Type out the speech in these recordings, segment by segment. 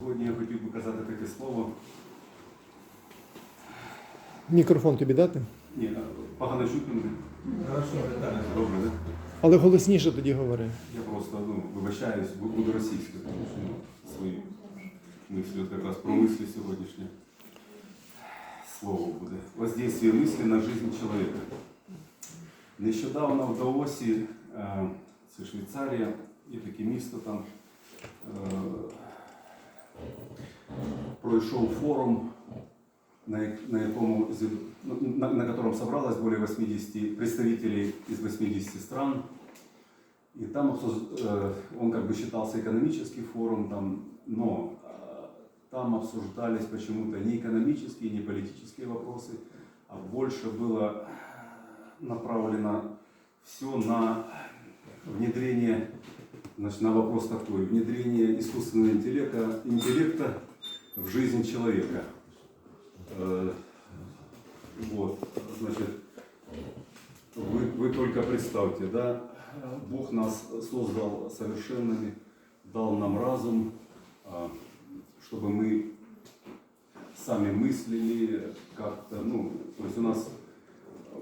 Сьогодні я хотів би казати таке слово. Мікрофон тобі дати? Ні, погано чутно мене. Хорошо, да. Добре, так? Але голосніше тоді говори. Я просто ну, вибачаюсь, бу- буду російською, тому що ну, свої мислі, от якраз про мислі сьогоднішнє слово буде. Воздействие мислі на жизнь чоловіка. Нещодавно в Даосі, е, це Швейцарія, є таке місто там, е, пройшов форум, на, як- на якому ну, на, на котором собралось более 80 представителей из 80 стран. И там э, он как бы считался экономический форум, там, но э, там обсуждались почему-то не экономические, не политические вопросы, а больше было направлено все на внедрение, значит, на вопрос такой, внедрение искусственного интеллекта, интеллекта в жизнь человека. Э, Вот, значит, вы, вы только представьте, да, Бог нас создал совершенными, дал нам разум, а, чтобы мы сами мыслили как-то, ну, то есть у нас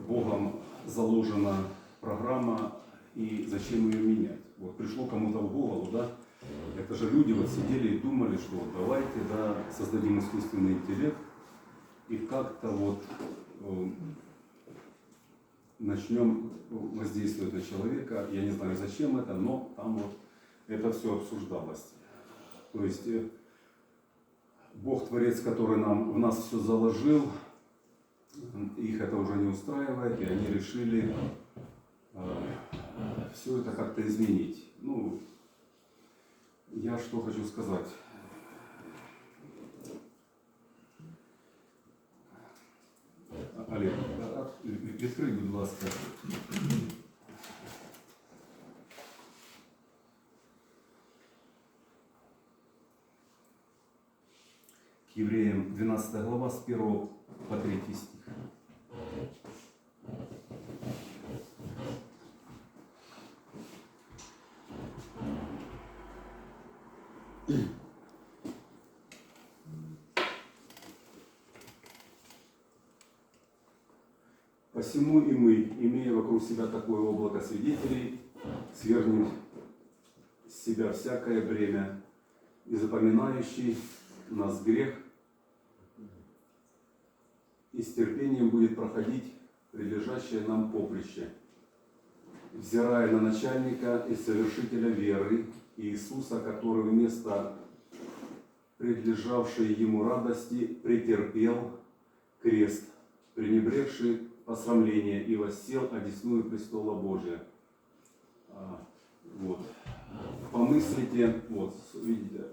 Богом заложена программа, и зачем ее менять? Вот пришло кому-то в голову, да, это же люди вот сидели и думали, что вот давайте, да, создадим искусственный интеллект, и как-то вот э, начнем воздействовать на человека. Я не знаю, зачем это, но там вот это все обсуждалось. То есть э, Бог Творец, который нам в нас все заложил, их это уже не устраивает, и они решили все это как-то изменить. Ну, я что хочу сказать. Олег, а- а- відкрий, будь ласка. К евреям 12 глава с 1 по 3 стих. Посему и мы, имея вокруг себя такое облако свидетелей, свергнем с себя всякое бремя и запоминающий нас грех, и с терпением будет проходить прилежащее нам поприще, взирая на начальника и совершителя веры Иисуса, который вместо предлежавшей ему радости претерпел крест, пренебрегший посрамление и воссел одесную престола Божия. А, Вот. Помыслите, вот, видите,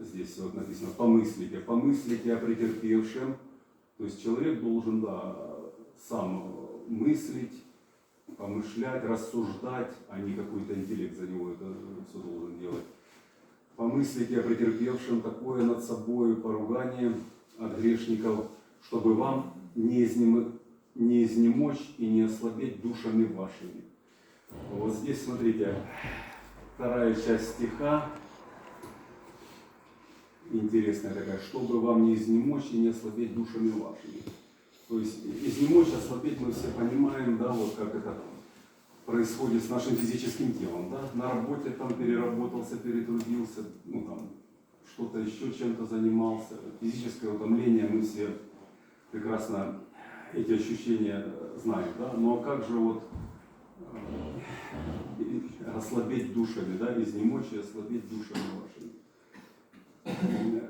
здесь вот написано, помыслите, помыслите о претерпевшем. То есть человек должен, да, сам мыслить, помышлять, рассуждать, а не какой-то интеллект за него это все должен делать. Помыслите о претерпевшем такое над собой поругание от грешников, чтобы вам не, изнем- не изнемочь и не ослабеть душами вашими. Вот здесь, смотрите, вторая часть стиха, интересная такая, чтобы вам не изнемочь и не ослабеть душами вашими. То есть изнемочь, ослабеть мы все понимаем, да, вот как это происходит с нашим физическим телом, да, на работе там переработался, перетрудился, ну там что-то еще чем-то занимался, физическое утомление, мы все прекрасно эти ощущения э, знаем, да, но как же вот э, ослабеть душами, да, изнемочь и ослабеть душами вашими.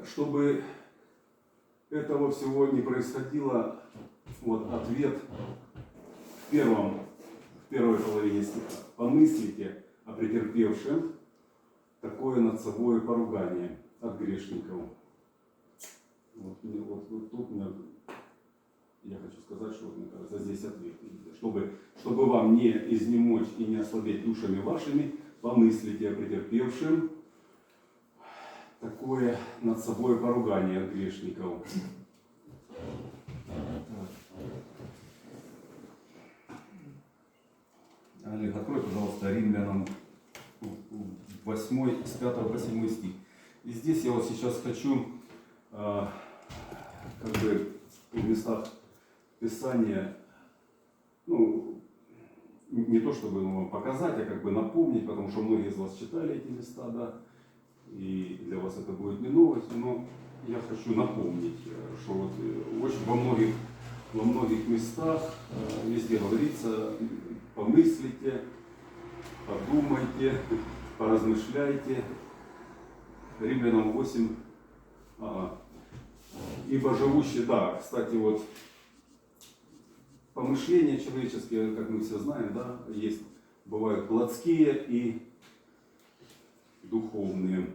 Чтобы этого всего не происходило, вот ответ в первом, в первой половине стиха. Помыслите о претерпевшем такое над собой поругание от грешников. Вот, вот, вот тут мне, я хочу сказать, что мне кажется, здесь ответ. Чтобы, чтобы вам не изнемочь и не ослабеть душами вашими, помыслите о претерпевшем такое над собой поругание от грешников. Олег, открой, пожалуйста, римлянам 8, с 5 по 7 стих. И здесь я вот сейчас хочу а, как бы в местах Писания, ну, не то чтобы ну, показать, а как бы напомнить, потому что многие из вас читали эти места, да, и для вас это будет не новость, но я хочу напомнить, э, что вот э, очень во многих, во многих местах э, везде говорится, помыслите, подумайте, поразмышляйте. Римлянам 8. ага. Ибо живущие, да, кстати, вот помышления человеческие, как мы все знаем, да, есть, бывают плотские и духовные.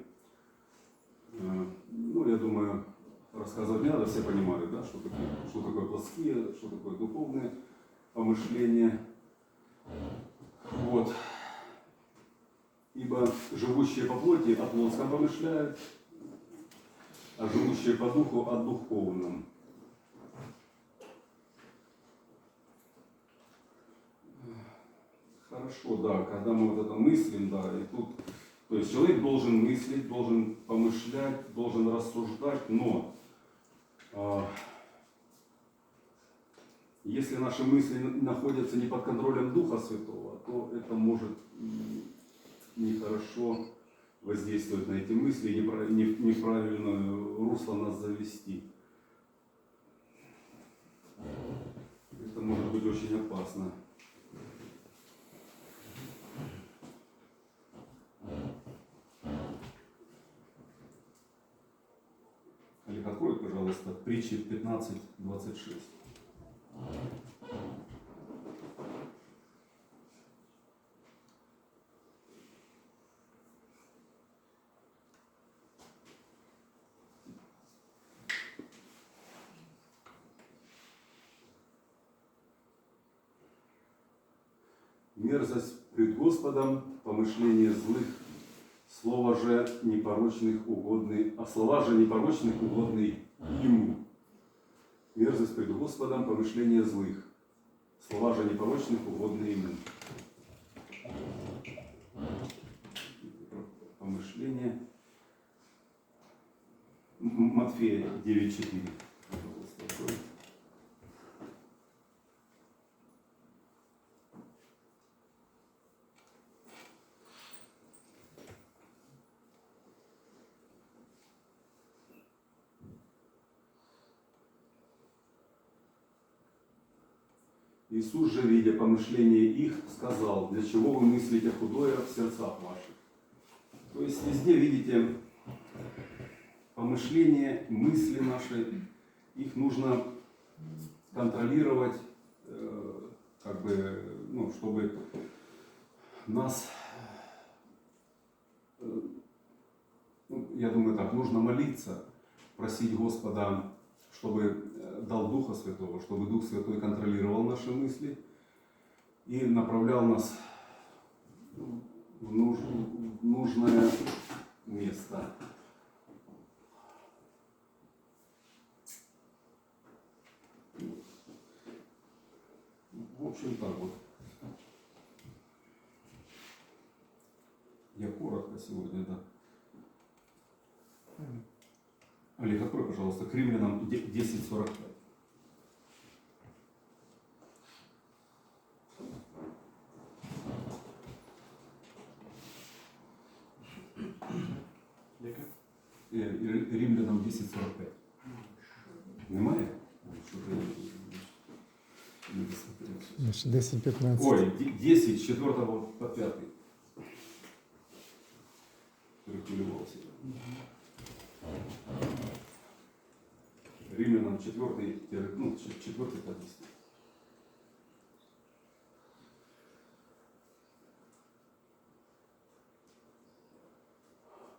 Э, Ну, я думаю, рассказывать не надо, все понимают, да, что такое, что такое плотские, что такое духовные помышления. Вот. Ибо живущие по плоти о плотском помышляют, а живущие по духу о духовном. Хорошо, да, когда мы вот это мыслим, да, и тут, то есть человек должен мыслить, должен помышлять, должен рассуждать, но а, если наши мысли находятся не под контролем Духа Святого, то это может нехорошо воздействовать на эти мысли и непра- не в неправильное русло нас завести. Это может быть очень опасно. Олег, пожалуйста, притчи 15.26. Мерзость пред Господом, помышление злых, слово же непорочных угодный, а слова же непорочных угодный Ему. Мерзость пред Господом, помышление злых, слова же непорочных угодны Ему. Помышление. Матфея 9.4. Пожалуйста, открой. Иисус же, видя помышления их, сказал, для чего вы мыслите худое в сердцах ваших. То есть везде видите помышления, мысли наши, их нужно контролировать, э, как бы, ну, чтобы нас, э, ну, я думаю так, нужно молиться, просить Господа, чтобы э, дал Духа Святого, чтобы Дух Святой контролировал наши мысли и направлял нас ну, в нуж- в нужное место. В общем, так вот. Я коротко сегодня, да. Олег, открой, пожалуйста, к римлянам де- 10.45. Яке? Е, Ри- Римлянам 10.45. Немає? Що не досмотрел. 10-15. Ой, де- 10, с 4 по 5. Перехвилювався. Римлянам 4, ну, 4 по 10.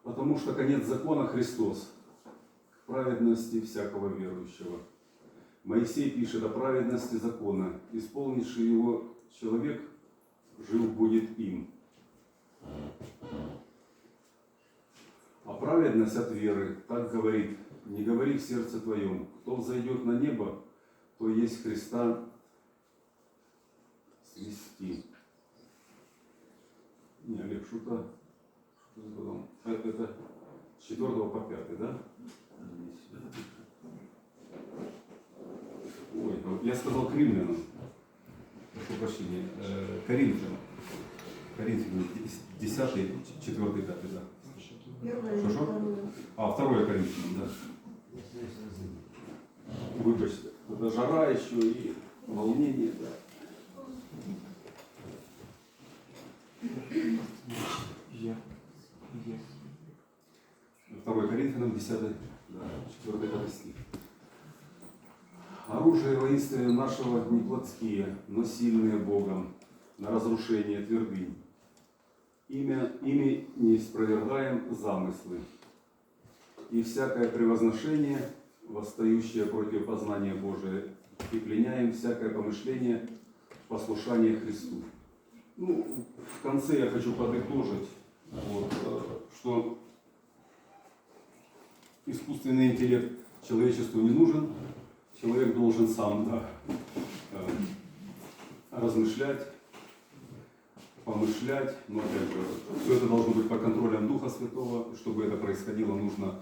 Потому что конец закона Христос, праведности всякого верующего. Моисей пишет о праведности закона, исполнивший его человек жил будет им. А праведность от веры, так говорит, не говори в сердце твоем, кто взойдет на небо, то есть Христа свести. Не, Олег, потом. Э, Это С 4 по 5, да? Ой, ну, я сказал к римлянам. Прошу прощения. Э, Коринфянам. Коринфянам 10, 4, 5, да. Первое, Что-что? второе. А, второе Коринфянам, да. Выбачьте. Это жара еще и волнение, да. Второй Коринфянам 10, да, 4 5 стих. Оружие воинственно нашего не плотские, но сильные Богом на разрушение твердынь. Имя, ими не спровергаем замыслы. И всякое превозношение, восстающее против познания Божия, и пленяем всякое помышление послушания Христу. Ну, в конце я хочу подытожить, вот, э, что искусственный интеллект человечеству не нужен. Человек должен сам да, э, размышлять, помышлять, но опять же, все это должно быть под контролем Духа Святого. Чтобы это происходило, нужно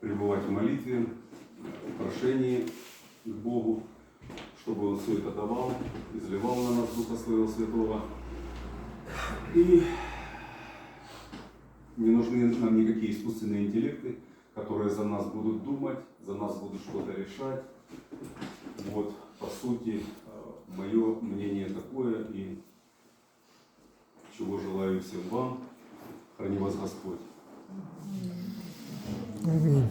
пребывать в молитве, в прошении к Богу, чтобы Он все это давал, изливал на нас Духа Своего Святого. И не нужны нам никакие искусственные интеллекты, которые за нас будут думать, за нас будут что-то решать. Вот, по сути, мое мнение такое, и чего желаю всем вам. Храни вас Господь. Amém.